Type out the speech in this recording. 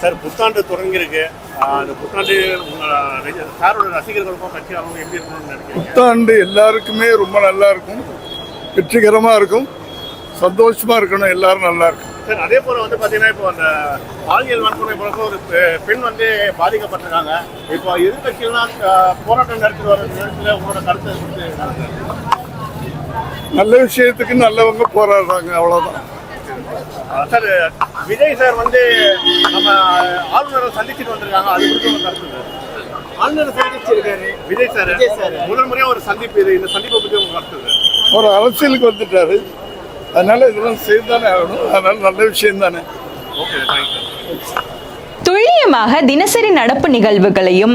Sir புத்தாண்டு தொடங்கியிருக்கு. அந்த புத்தாண்டு சாரோட ரசிகர்களுக்கும் கட்சியாளர்களும் எப்படி இருக்கணும்னு புத்தாண்டு எல்லாருக்குமே ரொம்ப நல்லா இருக்கும். வெற்றிகரமாக இருக்கும். சந்தோஷமா இருக்கணும். எல்லாரும் நல்லா இருக்கும். சார் அதே போல வந்து பாத்தீங்கன்னா இப்போ அந்த பாலியல் வன்கொடுமை போலப்போ ஒரு பெண் வந்து பாதிக்கப்பட்டிருக்காங்க. இப்போ எதிர்கட்சிகள்லாம் போராட்டம் நடத்திட்டு வர நேரத்தில் உங்களோட கருத்தை சார்? நல்ல விஷயத்துக்கு நல்லவங்க போராடுறாங்க. அவ்வளோதான் சார் விஜய் சார் வந்து ஆளுநரை சந்திச்சுட்டு வந்திருக்காங்க. அது குறித்து கருத்து சார் ஆளுநர் சந்திச்சிருக்காரு விஜய் சார். விஜய் சார். முதல் முறையா ஒரு சந்திப்பு இது. இந்த சந்திப்பை பத்தி உங்க கருத்து சார் ஒரு அரசியலுக்கு வந்துட்டாரு. அதனால இதெல்லாம் செய்தானே ஆகணும். அதனால நல்ல விஷயம் தானே ஓகே தேங்க்யூ துல்லியமாக தினசரி நடப்பு நிகழ்வுகளையும்